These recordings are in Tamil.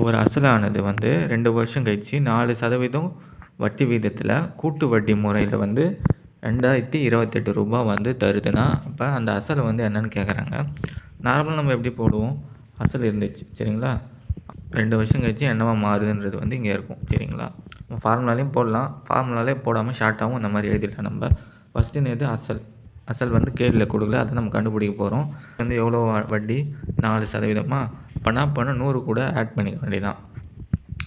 ஒரு அசலானது வந்து ரெண்டு வருஷம் கழிச்சு நாலு சதவீதம் வட்டி வீதத்தில் கூட்டு வட்டி முறையில் வந்து ரெண்டாயிரத்தி இருபத்தெட்டு ரூபா வந்து தருதுன்னா அப்போ அந்த அசலை வந்து என்னன்னு கேட்குறாங்க நார்மலாக நம்ம எப்படி போடுவோம்? அசல் இருந்துச்சு சரிங்களா? ரெண்டு வருஷம் கழிச்சு என்னவா மாறுதுன்றது வந்து இங்கே இருக்கும் சரிங்களா? ஃபார்முலாலையும் போடலாம். ஃபார்முலாலே போடாமல் ஷார்ட்டாகவும் இந்த மாதிரி எழுதிடலாம். நம்ம ஃபஸ்ட்டு நேற்று அசல். அசல் வந்து கேள்வியில் கொடுக்கல அதை நம்ம கண்டுபிடிக்க போகிறோம் வந்து எவ்வளோ வட்டி? நாலு சதவீதமாக அப்போனா பண்ண நூறு கூட ஆட் பண்ணிக்க வேண்டியதான்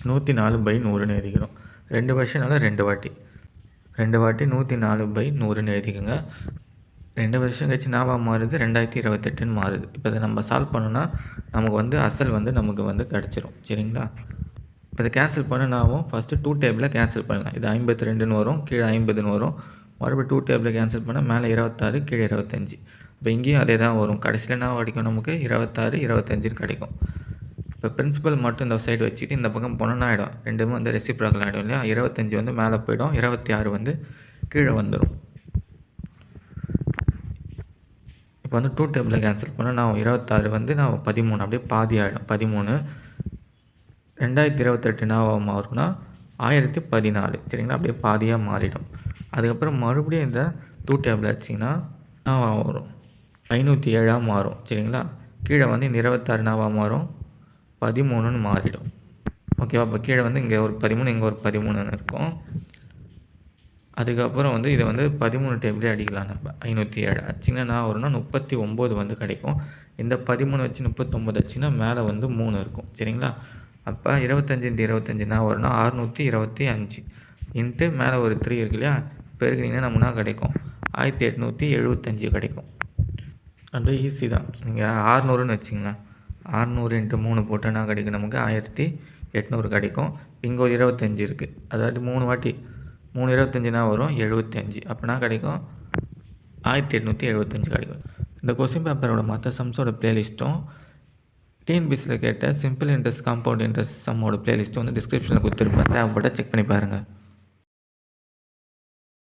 நூற்றி நாலு பை நூறுன்னு எழுதிக்கணும். ரெண்டு வருஷம்னால ரெண்டு வாட்டி. ரெண்டு வாட்டி நூற்றி நாலு பை நூறுன்னு எழுதிக்கோங்க. ரெண்டு வருஷம் கழிச்சு நாவாக மாறுது ரெண்டாயிரத்தி இருபத்தெட்டுன்னு மாறுது. இப்போ இதை நம்ம சால்வ் பண்ணோன்னா நமக்கு வந்து அசல் வந்து நமக்கு வந்து கிடச்சிரும். சரிங்களா? இப்போ இதை கேன்சல் பண்ணினாவும் ஃபஸ்ட்டு டூ டேபிளில் கேன்சல் பண்ணலாம். இது ஐம்பத்தி ரெண்டுன்னு வரும் கீழே ஐம்பதுன்னு வரும். மறுபடியும் டூ டேபிளில் கேன்சல் பண்ணால் மேலே இருபத்தாறு கீழே இருபத்தஞ்சி. இப்போ இங்கேயும் அதே தான் வரும். கடைசியில் என்ன கிடைக்கும் நமக்கு? இருபத்தாறு இருபத்தஞ்சுன்னு கிடைக்கும். இப்போ பிரின்சிபல் மட்டும் இந்த சைடு வச்சுட்டு இந்த பக்கம் பொண்ணு ஆகிடும் ரெண்டுமே வந்து ரெசிப்ராக்கல் ஆகிடும் இல்லையா? இருபத்தஞ்சி வந்து மேலே போயிடும். இருபத்தி ஆறு வந்து கீழே வந்துடும் இப்போ வந்து டூ டேபிளில் கேன்சல் பண்ணால் நான் இருபத்தாறு வந்து நான் பதிமூணு அப்படியே பாதி ஆகிடும் பதிமூணு ரெண்டாயிரத்தி இருபத்தெட்டு நான் மாறும்னா ஆயிரத்தி பதினாலு. சரிங்களா? அப்படியே பாதியாக மாறிடும். அதுக்கப்புறம் மறுபடியும் இந்த டூ டேபிள் வச்சிங்கன்னா நான் வரும்? ஐநூற்றி ஏழாக மாறும் சரிங்களா? கீழே வந்து இந்த இருபத்தாறு நாவாக மாறும் பதிமூணுன்னு மாறிடும். ஓகேவா இப்போ கீழே வந்து இங்கே ஒரு பதிமூணு இங்கே ஒரு பதிமூணுன்னு இருக்கும். அதுக்கப்புறம் வந்து இதை வந்து பதிமூணு டேபிளே அடிக்கலாம் நம்ம. ஐநூற்றி ஏழு. ஆச்சுன்னா நான் வரும்னா முப்பத்தி ஒம்பது வந்து கிடைக்கும். இந்த பதிமூணு வச்சு முப்பத்தொம்பது ஆச்சுன்னா மேலே வந்து மூணு இருக்கும். சரிங்களா? அப்போ இருபத்தஞ்சி இந்த இருபத்தஞ்சி நான் வரும்னா அறுநூற்றி இருபத்தி அஞ்சு. இன்ட்டு மேலே ஒரு த்ரீ இருக்கு இல்லையா? பெருக்குனீங்கன்னா நம்மனா கிடைக்கும்? ஆயிரத்தி எட்நூற்றி எழுபத்தஞ்சு கிடைக்கும். அப்படியே ஈஸி தான். நீங்கள் ஆறுநூறுன்னு வச்சிங்களேன். ஆறுநூறு இன்ட்டு மூணு போட்டோன்னா கிடைக்கும் நமக்கு? ஆயிரத்தி எட்நூறு கிடைக்கும். இங்கே ஒரு இருபத்தஞ்சி இருக்குது அதாவது மூணு வாட்டி மூணு இருபத்தஞ்சினா வரும் எழுபத்தஞ்சி. அப்படின்னா கிடைக்கும்? ஆயிரத்தி எட்நூற்றி எழுபத்தஞ்சி கிடைக்கும். இந்த கொஸ்டின் பேப்பரோட மற்ற சம்ஸோட ப்ளேலிஸ்ட்டும் டிஎன்பிஎஸில் கேட்ட சிம்பிள் இன்ட்ரெஸ்ட் காம்பவுண்ட் இன்ட்ரெஸ்ட் சம்மோட ப்ளேலிஸ்ட்டும் வந்து டிஸ்கிரிப்ஷனில் கொடுத்துருப்பேன். தேவைப்பட்டால் செக் பண்ணி பாருங்கள்